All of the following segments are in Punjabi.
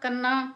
ਕੰਨਾ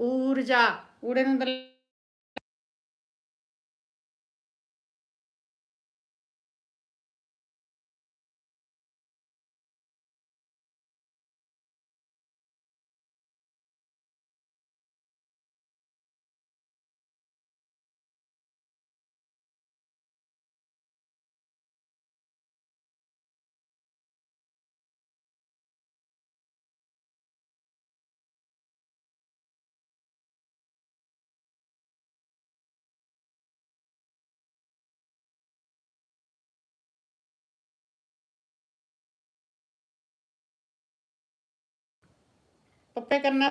ஊர்ஜா உடனுடல் ਪੱਪੇ ਕਰਨਾ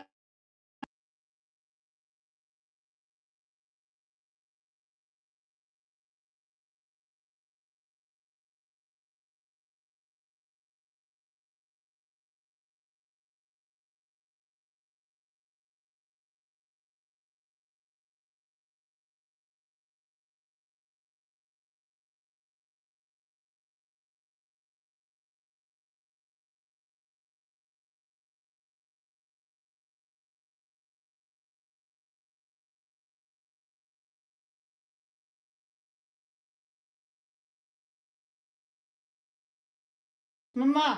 ਮੰਮਾ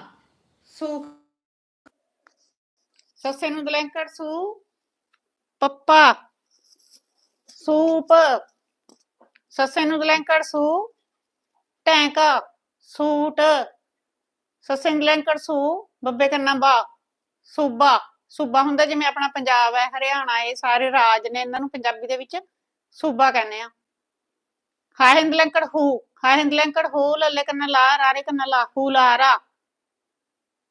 ਸੂ ਸੱਸੇ ਨੂੰ ਦਲੈਂਕੜ ਸੂ ਪੱਪਾ ਸੂਪ ਸੱਸੇ ਨੂੰ ਦਲੈਂਕੜ ਸੂ ਟੈਂਕ ਸੂਟ ਸੱਸੇ ਨੂੰ ਦਲੈਂਕੜ ਸੂ ਬੱਬੇ ਕੰਨਾ ਬਾ ਸੂਬਾ ਸੂਬਾ ਹੁੰਦਾ ਜਿਵੇਂ ਆਪਣਾ ਪੰਜਾਬ ਹੈ, ਹਰਿਆਣਾ, ਇਹ ਸਾਰੇ ਰਾਜ ਨੇ ਇਹਨਾਂ ਨੂੰ ਪੰਜਾਬੀ ਦੇ ਵਿੱਚ ਸੂਬਾ ਕਹਿੰਦੇ ਆ। ਹਾ ਹਿੰਦ ਲੰਕੜ ਹੂ ਹਾ ਹਿੰਦ ਲੰਕੜ ਹੂ ਲੱਲੇ ਲਾ ਹੁਲਾਰਾ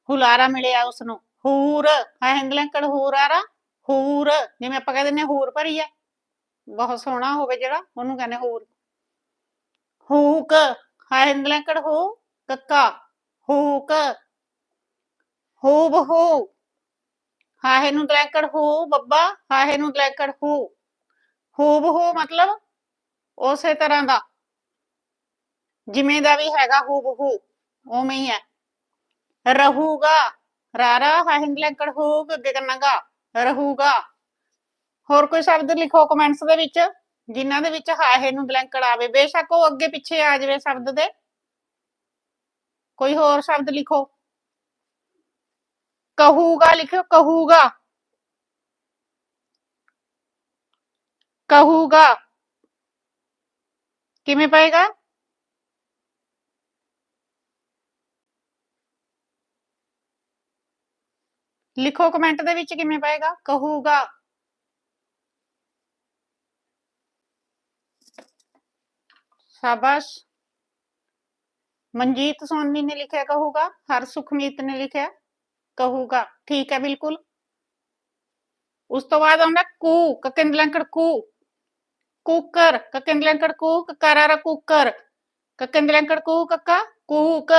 ਹੁਲਾਰਾ ਮਿਲਿਆ ਉਸ ਨੂੰ ਹੂਰ ਹਾ ਹਿੰਦ ਹੂਰਾਰਾ ਹੂਰ। ਜਿਵੇਂ ਆਪਾਂ ਕਹਿੰਦੇ ਨੇ ਹੂਰ ਭਰੀ ਹੈ ਬਹੁਤ ਸੋਹਣਾ ਹੋਵੇ ਜਿਹੜਾ, ਉਹਨੂੰ ਕਹਿੰਦੇ ਹੂਰ। ਹੂਕ ਹਾ ਹਿੰਦ ਹੂ, ਕੱਕਾ, ਹੂਕ। ਹੂਬ ਹੂ ਹਾਹੇ ਨੂੰ ਦਲੈਂਕੜ ਹੂ ਬੱਬਾ ਹਾਹੇ ਨੂੰ ਦਲੈਂਕੜ ਹੂ। ਹੂਬ ਹੂ ਮਤਲਬ ਉਸੇ ਤਰ੍ਹਾਂ ਦਾ। ਜਿਵੇਂ ਦਾ ਵੀ ਹੈਗਾ ਹੂਬ ਹੂ ਉਵੇਂ ਹੀ ਹੈ। ਰਹੂਗਾ, ਰਾਰਾ ਹਾਹੇ ਨੂੰ ਅੱਗੇ ਕਰਨਾਗਾ ਰਹੂਗਾ। ਹੋਰ ਕੋਈ ਸ਼ਬਦ ਲਿਖੋ ਕਮੈਂਟਸ ਦੇ ਵਿੱਚ, ਜਿਨ੍ਹਾਂ ਦੇ ਵਿੱਚ ਹਾਹੇ ਨੂੰ ਦਲੈਂਕੜ ਆਵੇ। ਬੇਸ਼ੱਕ ਉਹ ਅੱਗੇ ਪਿੱਛੇ ਆ ਜਾਵੇ ਸ਼ਬਦ ਦੇ। ਕੋਈ ਹੋਰ ਸ਼ਬਦ ਲਿਖੋ। ਕਹੂਗਾ ਲਿਖੋ ਕਹੂਗਾ। ਕਹੂਗਾ। ਕਿਵੇਂ ਪਏਗਾ ਲਿਖੋ ਕਮੈਂਟ ਦੇ ਵਿੱਚ ਕਿਵੇਂ ਪਏਗਾ ਕਹੂਗਾ ਸ਼ਾਬਾਸ਼ ਮਨਜੀਤ ਸੋਨੀ ਨੇ ਲਿਖਿਆ ਕਹੂਗਾ ਹਰ ਸੁਖਮੀਤ ਨੇ ਲਿਖਿਆ ਕਹੂਗਾ ਠੀਕ ਹੈ ਬਿਲਕੁਲ ਉਸ ਤੋਂ ਬਾਅਦ ਆਉਂਦਾ ਕੂ ਕਕਿੰਦਲੰਕੜ ਕੂ ਕੁੱਕਰ ਕਕਿੰਦਲੰਕੜ ਕੂ ਕਕਾਰਾ ਕੁੱਕਰ ਕਕਿੰਦਲੰਕੜ ਕੂ ਕੱਕਾ ਕੂਕ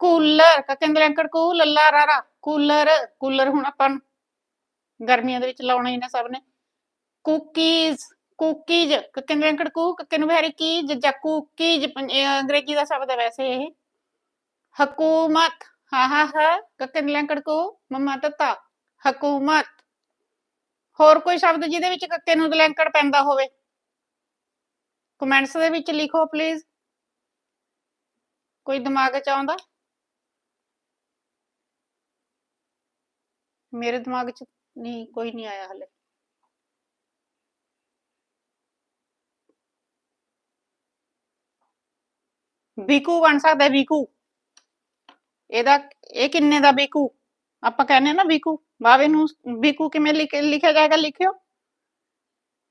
ਕੂਲਰ ਕਕਿੰਦਲੰਕੜ ਕੂ ਲੱਲਾ ਰਾਰਾ ਕੂਲਰ ਕੂਲਰ ਹੁਣ ਆਪਾਂ ਨੂੰ ਗਰਮੀਆਂ ਦੇ ਵਿੱਚ ਲਾਉਣਾ ਹੀ ਨਾ ਸਭ ਨੇ ਕੁਕੀਜ਼ ਕੁਕੀਜ਼ ਕਕਿੰਦਲੰਕੜ ਕੂ ਕੱਕੇ ਨੂੰ ਬਿਹਾਰੀ ਕੀਜ ਜਾਂ ਕੁਕੀਜ਼ ਅੰਗਰੇਜ਼ੀ ਦਾ ਸ਼ਬਦ ਹੈ ਵੈਸੇ ਇਹ ਹਕੂਮਤ ਹਾਂ ਹਾਂ ਹਾਂ ਕੱਕੇ ਲੰਕੜ ਕੋ ਮਮਾ ਤਤਾ ਹਕੂਮਤ ਹੋਰ ਕੋਈ ਸ਼ਬਦ ਜਿਹਦੇ ਵਿੱਚ ਕੱਕੇ ਨੂੰ ਦਲੈਂਕੜ ਪੈਂਦਾ ਹੋਵੇ? ਕਮੈਂਟਸ ਦੇ ਵਿੱਚ ਲਿਖੋ ਪਲੀਜ਼ ਕੋਈ ਦਿਮਾਗ 'ਚ ਆਉਂਦਾ? ਮੇਰੇ ਦਿਮਾਗ 'ਚ ਨਹੀਂ, ਕੋਈ ਨਹੀਂ ਆਇਆ ਹਲੇ। ਬੀਕੂ ਬਣ ਸਕਦਾ ਬੀਕੂ। ਇਹਦਾ, ਇਹ ਕਿੰਨੇ ਦਾ ਬੀਕੂ? ਆਪਾਂ ਕਹਿੰਦੇ ਆ ਨਾ ਬੀਕੂ। ਬਾਵੇ ਨੂੰ ਬੀਕੂ ਕਿਵੇਂ ਲਿਖ- ਲਿਖਿਆ ਜਾਏਗਾ ਲਿਖਿਓ।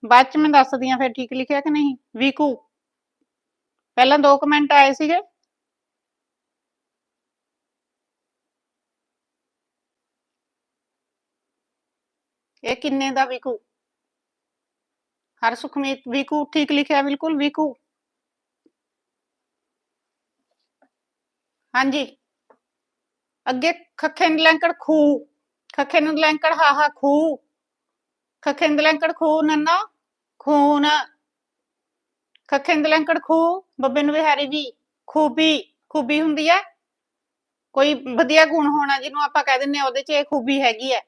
ਬਾਅਦ ਚ ਮੈਂ ਦੱਸਦੀ ਆ ਫਿਰ ਠੀਕ ਲਿਖਿਆ ਕਿ ਨਹੀਂ। ਵੀਕੂ। ਪਹਿਲਾਂ ਦੋ ਕਮੈਂਟ ਆਏ ਸੀਗੇ। ਇਹ ਕਿੰਨੇ ਦਾ ਵੀਕੂ? ਹਰ ਸੁਖਮੀਤ ਵੀਕੂ ਠੀਕ ਲਿਖਿਆ ਬਿਲਕੁਲ, ਵੀਕੂ। ਹਾਂਜੀ। ਅੱਗੇ ਖੱਖੇ ਨੂੰ ਲੈਂਕੜ ਖੂ। ਖੱਖੇ ਨੂੰ ਲੈਂਕੜ ਹਾਹਾ ਖੂ ਖੱਖੇ ਨੂੰ ਖੂ ਨੰਨਾ। ਖੂਨ ਖੱਖੇ ਨੂੰ ਖੂ ਬੱਬੇ ਨੂੰ ਵਿਹਾਰੀ ਵੀ। ਖੂਬੀ। ਖੂਬੀ ਹੁੰਦੀ ਹੈ ਕੋਈ ਵਧੀਆ ਗੁਣ ਹੋਣਾ ਜਿਹਨੂੰ ਆਪਾਂ ਕਹਿ ਦਿੰਨੇ ਆ, ਉਹਦੇ 'ਚ ਇਹ ਖੂਬੀ ਹੈਗੀ ਹੈ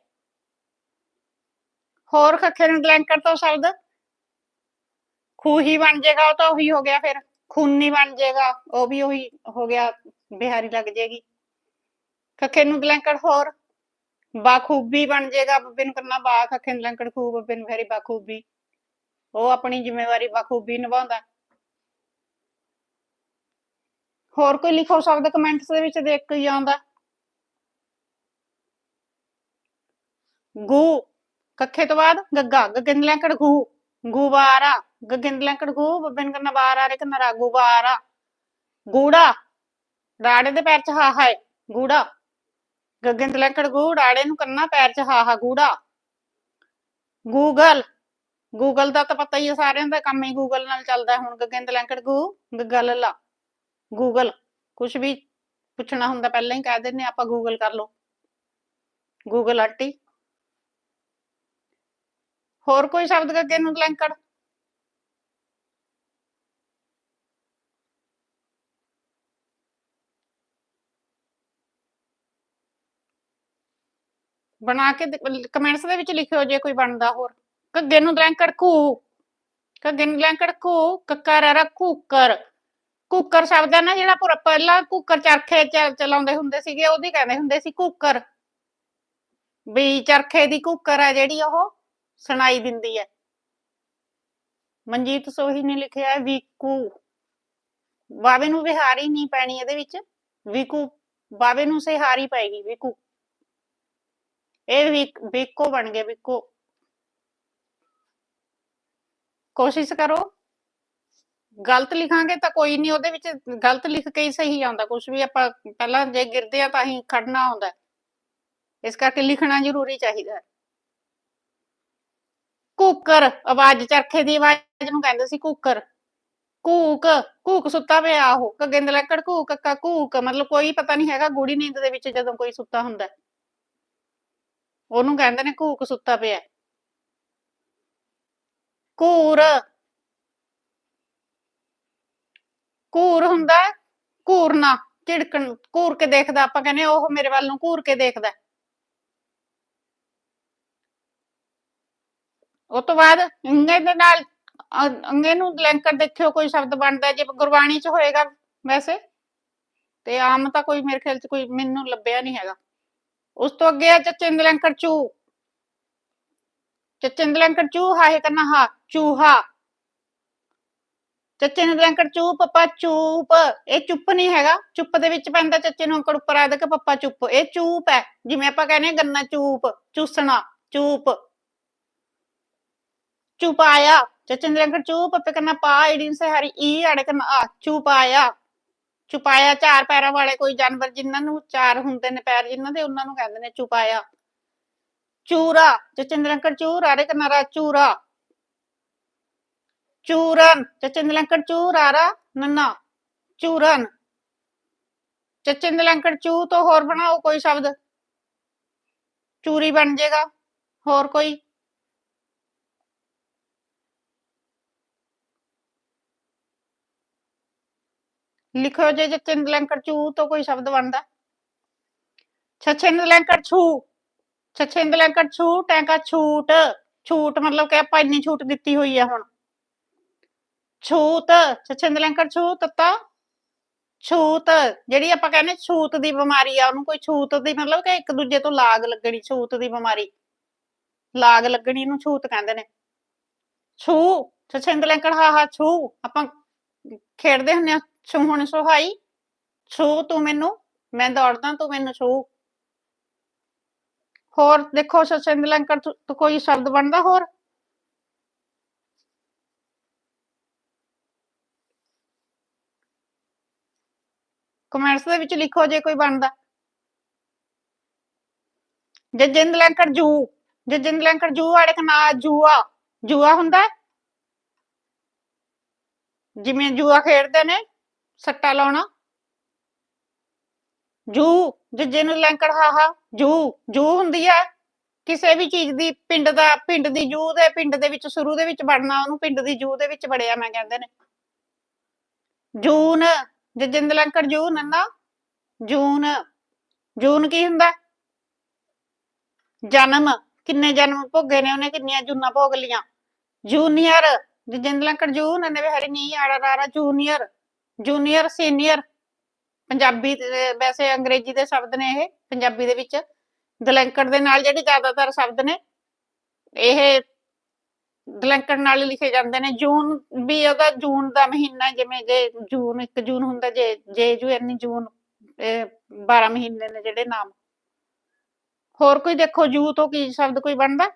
ਹੋਰ ਖੱਖੇ ਨੂੰ ਤੋਂ ਸ਼ਬਦ? ਖੂਹੀ ਬਣ ਜਾਏਗਾ ਉਹ ਤਾਂ ਉਹੀ ਹੋ ਗਿਆ ਫਿਰ। ਖੂਨੀ ਬਣ ਜਾਏਗਾ ਉਹ ਵੀ ਉਹੀ ਹੋ ਗਿਆ, ਬਿਹਾਰੀ ਲੱਗ ਜਾਏਗੀ ਖੱਖੇ ਨੂੰ ਲੈਂਕੜ ਹੋਰ? ਬਾਖੂਬੀ ਬਣ ਜਾਏਗਾ ਬੱਬੇ ਨੂੰ ਕਰਨਾ ਬਾ ਖੱਖੇ ਨੂੰ ਖੂਬ ਬੱਬੇ ਨੂੰ ਫੇਰੀ ਬਾਖੂਬੀ। ਉਹ ਆਪਣੀ ਜ਼ਿੰਮੇਵਾਰੀ ਬਾਖੂਬੀ ਨਿਭਾਉਂਦਾ। ਹੋਰ ਕੋਈ ਲਿਖੋ ਸ਼ਬਦ ਕਮੈਂਟਸ ਦੇ ਵਿੱਚ ਦੇਖ ਕੇ ਆਉਂਦਾ? ਗੂ, ਕੱਖੇ ਤੋਂ ਬਾਅਦ ਗੱਗਾ ਗੱਗੇ ਨੂੰ ਲੈਂਕੜ ਗੂ ਗੁਬਾਰਾ ਗੱਗੇ ਲੈਂਕੜ ਗੂ ਬੱਬੇ ਨੂੰ ਕਰਨਾ ਬਾਰਾ ਰੇ ਕਰਨਾ ਗੁਬਾਰਾ। ਗੂੜਾ, ਰਾੜੇ ਦੇ ਪੈਰ 'ਚ ਹਾ ਹਾਏ, ਗੂੜਾ। ਗੱਗੇ ਨੂੰ ਲੈਂਕੜ ਗੂ ਰਾੜੇ ਨੂੰ ਕਰਨਾ ਪੈਰ 'ਚ ਹਾ ਹਾ ਗੂੜਾ। ਗੂਗਲ ਗੂਗਲ ਦਾ ਤਾਂ ਪਤਾ ਹੀ ਹੈ ਸਾਰਿਆਂ ਦਾ, ਕੰਮ ਹੀ ਗੂਗਲ ਨਾਲ ਚੱਲਦਾ ਹੁਣ ਗੱਗੇ ਨੂੰ ਲੈਂਕੜ ਗੂ ਗੱਗਾ ਲੱਲਾ ਗੂਗਲ ਕੁਝ ਵੀ ਪੁੱਛਣਾ ਹੁੰਦਾ ਪਹਿਲਾਂ ਹੀ ਕਹਿ ਦਿੰਦੇ ਆਪਾਂ ਗੂਗਲ ਕਰ ਲਓ। Google aunty. ਹੋਰ ਕੋਈ ਸ਼ਬਦ ਗੱਗੇ ਨੂੰ ਲੈਂਕੜ? ਬਣਾ ਕੇ ਕਮੈਂਟਸ ਦੇ ਵਿੱਚ ਲਿਖਿਓ ਜੇ ਕੋਈ ਬਣਦਾ ਹੋਰ। ਘੱਗੇ ਨੂੰ ਲੈਂਕੜ ਕੂ ਘੱਗੇ ਨੂੰ ਲੈਂਕੜ ਕੂ ਕੱਕਰ ਰ ਕੂਕਰ। ਕੁੱਕਰ ਸ਼ਬਦ ਹੈ ਨਾ ਜਿਹੜਾ ਪਹਿਲਾਂ ਕੁੱਕਰ ਚਰਖੇ ਚਲਾਉਂਦੇ ਹੁੰਦੇ ਸੀਗੇ, ਉਹਦੀ ਕਹਿੰਦੇ ਹੁੰਦੇ ਸੀ ਕੁੱਕਰ। ਵੀ ਚਰਖੇ ਦੀ ਕੁੱਕਰ ਹੈ ਜਿਹੜੀ ਉਹ ਸੁਣਾਈ ਦਿੰਦੀ ਹੈ। ਮਨਜੀਤ ਸੋਹੀ ਨੇ ਲਿਖਿਆ ਹੈ, ਵੀਕੂ। ਬਾਵੇ ਨੂੰ ਵਿਹਾਰੀ ਨਹੀਂ ਪੈਣੀ ਇਹਦੇ ਵਿੱਚ। ਵੀਕੂ ਬਾਵੇ ਨੂੰ ਸਿਹਾਰੀ ਪਏਗੀ ਵੀਕੂ। ਇਹ ਵੀਕ ਬਣ ਗਿਆ ਵੀਕੋ ਕੋਸ਼ਿਸ਼ ਕਰੋ। ਗਲਤ ਲਿਖਾਂਗੇ ਤਾਂ ਕੋਈ ਨਹੀਂ, ਉਹਦੇ ਵਿੱਚ ਗਲਤ ਲਿਖ ਕੇ ਹੀ ਸਹੀ ਆਉਂਦਾ ਕੁਝ ਵੀ ਆਪਾਂ ਪਹਿਲਾਂ ਜੇ ਗਿਰਦੇ ਆ ਤਾਂ ਹੀ ਖੜਨਾ ਆਉਂਦਾ। ਇਸ ਕਰਕੇ ਲਿਖਣਾ ਜ਼ਰੂਰੀ ਚਾਹੀਦਾ ਹੈ। ਕੁੱਕਰ, ਆਵਾਜ਼, ਚਰਖੇ ਦੀ ਆਵਾਜ਼ ਨੂੰ ਕਹਿੰਦੇ ਸੀ, ਕੁੱਕਰ। ਕੂਕ ਕੂਕ ਸੁੱਤਾ ਪਿਆ ਉਹ ਕੱਗੇ ਦੇ ਲੱਕੜ ਕੂਕ ਕੱਕਾ ਕੂਕ। ਮਤਲਬ ਕੋਈ ਪਤਾ ਨਹੀਂ ਹੈਗਾ ਗੂੜੀ ਨੀਂਦ ਦੇ ਵਿੱਚ ਜਦੋਂ ਕੋਈ ਸੁੱਤਾ ਹੁੰਦਾ ਉਹਨੂੰ ਕਹਿੰਦੇ ਨੇ ਕੂਕ ਸੁੱਤਾ ਪਿਆ। ਕੂਰ ਕੂਰ ਹੁੰਦਾ ਕੂਰਨਾ ਝਿੜਕਣ ਕੂਰ ਕੇ ਦੇਖਦਾ ਆਪਾਂ ਕਹਿੰਦੇ ਉਹ ਮੇਰੇ ਵੱਲ ਨੂੰ ਕੂਰ ਕੇ ਦੇਖਦਾ ਉਹ ਤੋਂ ਬਾਅਦ ਅੰਗੇ ਦੇ ਨਾਲ ਅੰਗੇ ਨੂੰ ਲੈਂਕਰ ਦੇਖਿਓ ਕੋਈ ਸ਼ਬਦ ਬਣਦਾ ਜੇ ਗੁਰਬਾਣੀ ਚ ਹੋਏਗਾ ਵੈਸੇ ਤੇ ਆਮ ਤਾਂ ਕੋਈ ਮੇਰੇ ਖਿਆਲ ਚ ਕੋਈ ਮੈਨੂੰ ਲੱਭਿਆ ਨਹੀਂ ਹੈਗਾ। ਉਸ ਤੋਂ ਅੱਗੇ ਆ ਚਚਿੰਦ ਲੈਂਕਰ ਚੂ। ਚਚਿੰਦ ਲੈਂਕਰ ਚੂ ਹਾਏ ਕਰਨਾ ਹਾ ਚੂਹਾ ਚੱਚੇ ਨੂੰ ਲੈਂਕੜ ਚੂਪ ਪੱਪਾ ਚੂਪ। ਇਹ ਚੁੱਪ ਨਹੀਂ ਹੈਗਾ। ਚੁੱਪ ਦੇ ਵਿੱਚ ਪੈਂਦਾ ਚੱਚੇ ਨੂੰ ਅੰਕੜ ਉੱਪਰ ਆਦਾ ਕਿ ਪੱਪਾ ਚੁੱਪ। ਇਹ ਚੂਪ ਹੈ। ਜਿਵੇਂ ਆਪਾਂ ਕਹਿੰਦੇ ਗੰਨਾ ਚੂਪ, ਚੂਸਣਾ, ਚੂਪ। ਚੁਪਾਇਆ ਚੱਚੇ ਨੂੰ ਲੈਂਕੜ ਚੂਪ, ਪੱਪੇ ਕਰਨਾ ਪਾ ਇੜੀਨ ਸੇ ਹਰੀ ਈ ਆੜੇ ਕਰਨਾ ਆ ਚੁਪਾਇਆ ਚੁਪਾਇਆ ਚਾਰ ਪੈਰਾਂ ਵਾਲੇ ਕੋਈ ਜਾਨਵਰ ਜਿਨ੍ਹਾਂ ਨੂੰ ਚਾਰ ਹੁੰਦੇ ਨੇ ਪੈਰ ਜਿਨ੍ਹਾਂ ਦੇ, ਉਹਨਾਂ ਨੂੰ ਕਹਿੰਦੇ ਨੇ ਚੁਪਾਇਆ। ਚੂਰਾ ਚੱਚੇ ਚੂਰ ਆੜੇ ਕਰਨਾ ਚੂਰਾ। ਚੂਰਨ ਚਚਿੰਦ ਲੰਕੜ ਚੂਰਾਰਾ ਨੰਨਾ। ਚੂਰਨ ਚਚਿੰਦ ਲੰਕੜ ਚੂ ਤੋਂ ਹੋਰ ਬਣਾਓ ਕੋਈ ਸ਼ਬਦ। ਚੂਰੀ ਬਣ ਜਾਏਗਾ ਹੋਰ ਕੋਈ। ਲਿਖਿਓ ਜੇ ਚਚਿੰਦ ਲੰਕੜ ਚੂ ਤੋਂ ਕੋਈ ਸ਼ਬਦ ਬਣਦਾ। ਛਛਿੰਦ ਲੰਕੜ ਛੂ। ਛਛਿੰਦ ਲੰਕੜ ਛੂ ਟੈਂਕਾ ਛੂਟ। ਛੂਟ ਮਤਲਬ ਕਿ ਆਪਾਂ ਇੰਨੀ ਛੂਟ ਦਿੱਤੀ ਹੋਈ ਆ ਹੁਣ। ਛੂਤ। ਛਛਿੰਦ ਲੈਂਕੜ ਛੂਤ ਤਾ ਛੂਤ। ਜਿਹੜੀ ਆਪਾਂ ਕਹਿੰਦੇ ਛੂਤ ਦੀ ਬਿਮਾਰੀ ਆ, ਉਹਨੂੰ ਕੋਈ ਛੂਤ ਦੀ ਮਤਲਬ ਕਿ ਇੱਕ ਦੂਜੇ ਤੋਂ ਲਾਗ ਲੱਗਣੀ, ਛੂਤ ਦੀ ਬਿਮਾਰੀ। ਲਾਗ ਲੱਗਣੀ ਨੂੰ ਛੂਤ ਕਹਿੰਦੇ ਨੇ। ਛੂ। ਛਛਿੰਦ ਲੈਂਕੜ ਹਾ ਹਾ ਛੂ। ਆਪਾਂ ਖੇਡਦੇ ਹੁੰਨੇ ਆ ਛੂ ਹੁਣ ਸੁਹਾਈ? ਛੂ ਤੂੰ ਮੈਨੂੰ? ਮੈਂ ਦੌੜਦਾ, ਤੂੰ ਮੈਨੂੰ ਛੂ। ਹੋਰ ਦੇਖੋ ਸਚਿੰਦ ਲੰਕਰ ਤੂੰ ਕੋਈ ਸ਼ਬਦ ਬਣਦਾ ਹੋਰ? ਕਮੈਂਟਸ ਦੇ ਵਿੱਚ ਲਿਖੋ ਜੇ ਕੋਈ ਬਣਦਾ। ਜਜਿੰਦ ਲੰਕਰ ਜੂ ਜਜਿੰਦ ਲੰਕਰ ਜੂ ਆੜੇ ਨਾ ਜੂਆ ਜੂਆ ਹੁੰਦਾ? ਜਿਵੇਂ ਜੂਆ ਖੇਡਦੇ ਨੇ। ਸੱਟਾ ਲਾਉਣਾ? ਜੂ ਜਜਿੰਦ ਲੰਕੜ ਹਾਹਾ, ਜੂ ਜੂ ਹੁੰਦੀ ਆ। ਕਿਸੇ ਵੀ ਚੀਜ਼ ਦੀ, ਪਿੰਡ ਦਾ, ਪਿੰਡ ਦੀ ਜੂ ਦੇ, ਪਿੰਡ ਦੇ ਵਿੱਚ, ਸ਼ੁਰੂ ਦੇ ਵਿੱਚ ਵੜਨਾ, ਉਹਨੂੰ ਪਿੰਡ ਦੀ ਜੂ ਦੇ ਵਿੱਚ ਵੜਿਆ ਮੈਂ ਕਹਿੰਦੇ ਨੇ। ਜੂਨ ਜਜਿੰਦ ਲੰਕੜ ਜੂ ਨੰਨਾ। ਜੂਨ ਜੂਨ ਕੀ ਹੁੰਦਾ? ਜਨਮ, ਕਿੰਨੇ ਜਨਮ ਭੋਗੇ ਨੇ ਉਹਨੇ, ਕਿੰਨੀਆਂ ਜੂਨਾਂ ਭੋਗ ਲੀਆਂ ਜੂਨੀਅਰ ਜਜਿੰਦ ਲੰਕੜ ਜੂ ਨੰਨੇ ਵਿਹਾਰੀ ਨਹੀਂ ਆੜਾ ਰਾਰਾ ਜੂਨੀਅਰ। ਜੂਨੀਅਰ ਸੀਨੀਅਰ ਪੰਜਾਬੀ ਦੇ- ਵੈਸੇ ਅੰਗਰੇਜ਼ੀ ਦੇ ਸ਼ਬਦ ਨੇ ਇਹ, ਪੰਜਾਬੀ ਦੇ ਵਿੱਚ। ਦਲੰਕੜ ਦੇ ਨਾਲ ਜਿਹੜੇ ਜ਼ਿਆਦਾਤਰ ਸ਼ਬਦ ਨੇ, ਇਹ ਦਲੰਕੜ ਨਾਲ ਹੀ ਲਿਖੇ ਜਾਂਦੇ ਨੇ। ਜੂਨ ਵੀ ਉਹਦਾ, ਜੂਨ ਦਾ ਮਹੀਨਾ ਜਿਵੇਂ ਜੇ ਜੂਨ 1 ਜੂਨ ਹੁੰਦਾ ਜੇ ਜੇ ਜੂ ਇੰਨੀ ਜੂਨ, ਇਹ 12 ਮਹੀਨੇ ਨੇ ਜਿਹੜੇ ਨਾਮ। ਹੋਰ ਕੋਈ ਦੇਖੋ, ਜੂ ਤੋਂ ਕੀ ਸ਼ਬਦ ਕੋਈ ਬਣਦਾ?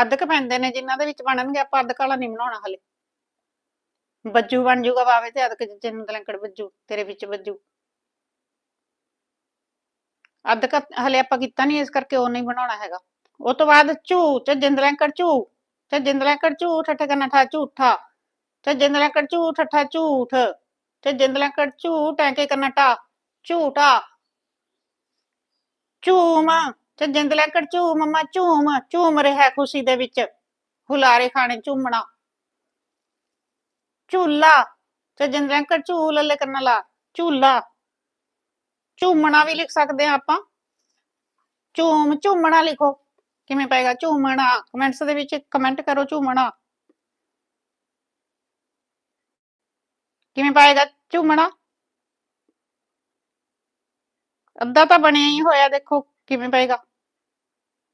ਅੱਧਕ ਪੈਂਦੇ ਨੇ ਜਿਨ੍ਹਾਂ ਦੇ ਵਿੱਚ ਬਣਨਗੇ, ਆਪਾਂ ਅੱਧਕ ਵਾਲਾ ਨਹੀਂ ਬਣਾਉਣਾ ਹਲੇ। ਬੱਜੂ ਬਣ ਜੂਗਾ ਬਾਵੇ ਤੇ ਅੱਧਕ ਜਿੰਨ ਦਲੰਕੜ ਬੱਜੂ, ਤੇਰੇ ਵਿੱਚ ਬੱਜੂ। ਅੱਧਕ ਹਲੇ ਆਪਾਂ ਕੀਤਾ ਨਹੀਂ, ਇਸ ਕਰਕੇ ਉਹ ਨਹੀਂ ਬਣਾਉਣਾ ਹੈਗਾ। ਉਹ ਤੋਂ ਬਾਅਦ ਝੂ ਚ ਜਿੰਦਲੰਕੜ ਝੂ ਚ ਜਿੰਦਲੰਕੜ ਝੂ, ਠੱਠ ਕਰਨਾ ਠਾ ਝੂਠਾ। ਚ ਜਿੰਦਲੰਕੜ ਝੂ, ਠੱਠਾ ਝੂਠ। ਚ ਜਿੰਦਲੰਕੜ ਝੂ, ਟੈਂਕੇ ਕਰਨਾ ਟਾ ਝੂਟਾ। ਝੂਮ ਚ ਜਿੰਦਲੰਕੜ ਝੂ ਮਮਾ ਝੂਮ ਝੂਮ ਰਿਹਾ ਖੁਸ਼ੀ ਦੇ ਵਿੱਚ। ਹੁਲਾਰੇ ਖਾਣੇ ਝੂਮਣਾ। ਝੂਲਾ, ਤੇ ਜਿੰਦਲੰਕੜ ਝੂਲ ਲੱਲੇ ਕਰਨ ਲਾ ਝੂਲਾ। ਝੂਮਣਾ ਵੀ ਲਿਖ ਸਕਦੇ ਆ ਆਪਾਂ। ਝੂਮ, ਝੂਮਣਾ ਲਿਖੋ। ਕਿਵੇਂ ਪਏਗਾ? ਝੂਮਣਾ। ਕਮੈਂਟਸ ਦੇ ਵਿੱਚ ਕਮੈਂਟ ਕਰੋ ਝੂਮਣਾ। ਕਿਵੇਂ ਪਾਏਗਾ? ਝੂਮਣਾ। ਅੱਧਾ ਤਾਂ ਬਣਿਆ ਹੀ ਹੋਇਆ ਦੇਖੋ, ਕਿਵੇਂ ਪਏਗਾ?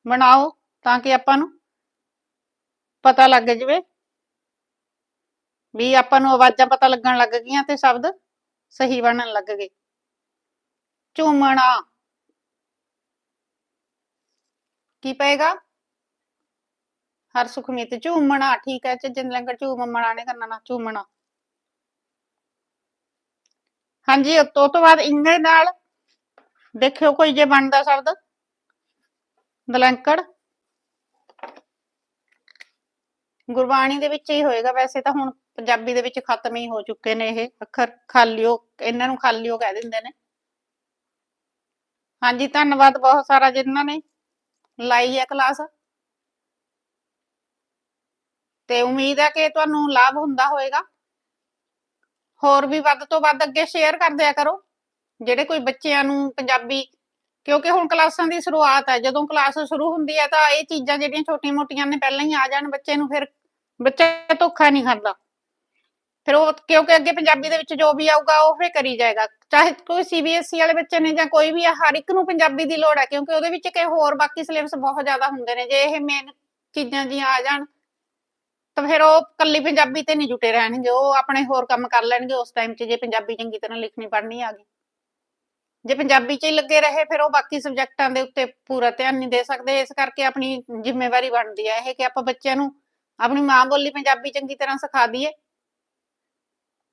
ਬਣਾਓ ਤਾਂ ਕਿ ਆਪਾਂ ਨੂੰ ਪਤਾ ਲੱਗ ਜਵੇ। ਵੀ ਆਪਾਂ ਨੂੰ ਆਵਾਜ਼ਾਂ ਪਤਾ ਲੱਗਣ ਲੱਗ ਗਈਆਂ ਤੇ ਸ਼ਬਦ ਸਹੀ ਬਣਨ ਲੱਗ ਗਏ। ਝੂਮਣਾ। ਕੀ ਪਏਗਾ? ਹਰ ਸੁਖਮੀਤ ਝੂਮਣਾ, ਠੀਕ ਹੈ ਜਿੰਦ ਲੰਗਰ ਝੂਮਣਾ ਨੇ ਕਰਨਾ ਨਾ, ਝੂਮਣਾ। ਹਾਂਜੀ, ਉਹ ਤੋਂ ਬਾਅਦ ਇੰਨੇ ਨਾਲ ਦੇਖਿਓ ਕੋਈ ਜੇ ਬਣਦਾ ਸ਼ਬਦ। ਦਲੰਕੜ। ਗੁਰਬਾਣੀ ਦੇ ਵਿੱਚ ਹੀ ਹੋਏਗਾ ਵੈਸੇ ਤਾਂ ਹੁਣ ਪੰਜਾਬੀ ਦੇ ਵਿੱਚ ਖਤਮ ਹੀ ਹੋ ਚੁੱਕੇ ਨੇ ਇਹ ਅੱਖਰ। ਖਾਲੀਓ ਇਹਨਾਂ ਨੂੰ ਖਾਲੀਓ ਕਹਿ ਦਿੰਦੇ ਨੇ। ਹਾਂਜੀ, ਧੰਨਵਾਦ ਬਹੁਤ ਸਾਰਾ ਜਿਨ੍ਹਾਂ ਨੇ ਲਾਈ ਹੈ ਕਲਾਸ। ਤੇ ਉਮੀਦ ਹੈ ਕਿ ਤੁਹਾਨੂੰ ਲਾਭ ਹੁੰਦਾ ਹੋਵੇਗਾ ਹੋਰ ਵੀ ਵੱਧ ਤੋਂ ਵੱਧ ਅੱਗੇ ਸ਼ੇਅਰ ਕਰ ਦਿਆ ਕਰੋ। ਜਿਹੜੇ ਕੋਈ ਬੱਚਿਆਂ ਨੂੰ ਪੰਜਾਬੀ ਕਿਉਂਕਿ ਹੁਣ ਕਲਾਸਾਂ ਦੀ ਸ਼ੁਰੂਆਤ ਹੈ, ਜਦੋਂ ਕਲਾਸ ਸ਼ੁਰੂ ਹੁੰਦੀ ਹੈ ਤਾਂ ਇਹ ਚੀਜ਼ਾਂ ਜਿਹੜੀਆਂ ਛੋਟੀਆਂ-ਮੋਟੀਆਂ ਨੇ ਪਹਿਲਾਂ ਹੀ ਆ ਜਾਣ, ਬੱਚੇ ਨੂੰ ਫਿਰ ਬੱਚਾ ਧੋਖਾ ਨਹੀਂ ਖਾਂਦਾ। ਫਿਰ ਉਹ ਕਿਉਂਕਿ ਅੱਗੇ ਪੰਜਾਬੀ ਦੇ ਵਿੱਚ ਜੋ ਵੀ ਆਊਗਾ ਉਹ ਫੇ ਕਰੀ ਜਾਏਗਾ। ਚਾਹੇ ਕੋਈ ਸੀਬੀਐਸਈ ਵਾਲੇ ਬੱਚੇ ਨੇ ਜਾਂ ਕੋਈ ਵੀ ਆ, ਹਰ ਇੱਕ ਨੂੰ ਪੰਜਾਬੀ ਦੀ ਲੋੜ ਹੈ, ਕਿਉਂਕਿ ਉਹਦੇ ਵਿੱਚ ਕਿ ਹੋਰ ਬਾਕੀ ਸਿਲੇਬਸ ਬਹੁਤ ਜ਼ਿਆਦਾ ਹੁੰਦੇ ਨੇ, ਜੇ ਇਹ ਮੇਨ ਚੀਜ਼ਾਂ ਜੀਆਂ ਆ ਜਾਣ, ਤਾਂ ਫਿਰ ਉਹ ਕੱਲੀ ਪੰਜਾਬੀ ਤੇ ਨਹੀਂ ਜੁਟੇ ਰਹਿਣਗੇ, ਉਹ ਆਪਣੇ ਹੋਰ ਕੰਮ ਕਰ ਲੈਣਗੇ ਉਸ ਟਾਈਮ 'ਚ, ਜੇ ਪੰਜਾਬੀ ਚੰਗੀ ਤਰ੍ਹਾਂ ਲਿਖਣੀ ਪੜ੍ਹਨੀ ਆ ਗਈ। ਜੇ ਪੰਜਾਬੀ 'ਚ ਹੀ ਲੱਗੇ ਰਹੇ, ਫਿਰ ਉਹ ਬਾਕੀ ਸਬਜੈਕਟਾਂ ਦੇ ਉੱਤੇ ਪੂਰਾ ਧਿਆਨ ਨਹੀਂ ਦੇ ਸਕਦੇ। ਇਸ ਕਰਕੇ ਆਪਣੀ ਜ਼ਿੰਮੇਵਾਰੀ ਬਣਦੀ ਹੈ ਇਹ ਕਿ ਆਪਾਂ ਬੱਚਿਆਂ ਨੂੰ ਆਪਣੀ ਮਾਂ ਬੋਲੀ ਪੰਜਾਬੀ ਚੰਗੀ ਤਰ੍ਹਾਂ ਸਿਖਾ ਦਈਏ।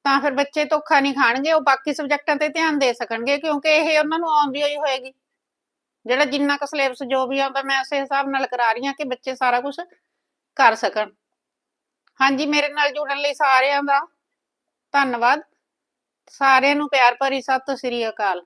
ਤਾਂ ਫਿਰ ਬੱਚੇ ਧੋਖਾ ਨਹੀਂ ਖਾਣਗੇ, ਉਹ ਬਾਕੀ ਸਬਜੈਕਟਾਂ ਤੇ ਧਿਆਨ ਦੇ ਸਕਣਗੇ, ਕਿਉਂਕਿ ਇਹ ਉਹਨਾਂ ਨੂੰ ਆਉਂਦੀ ਹੋਈ ਹੋਏਗੀ। ਜਿਹੜਾ ਜਿੰਨਾ ਕੁ ਸਿਲੇਬਸ ਜੋ ਵੀ ਆਉਂਦਾ, ਮੈਂ ਉਸੇ ਹਿਸਾਬ ਨਾਲ ਕਰਾ ਰਹੀ ਹਾਂ ਕਿ ਬੱਚੇ ਸਾਰਾ ਕੁਝ ਕਰ ਸਕਣ। ਹਾਂਜੀ, ਮੇਰੇ ਨਾਲ ਜੁੜਨ ਲਈ ਸਾਰਿਆਂ ਦਾ ਧੰਨਵਾਦ। ਸਾਰਿਆਂ ਨੂੰ ਪਿਆਰ ਭਰੀ ਸਤਿ ਸ੍ਰੀ ਅਕਾਲ।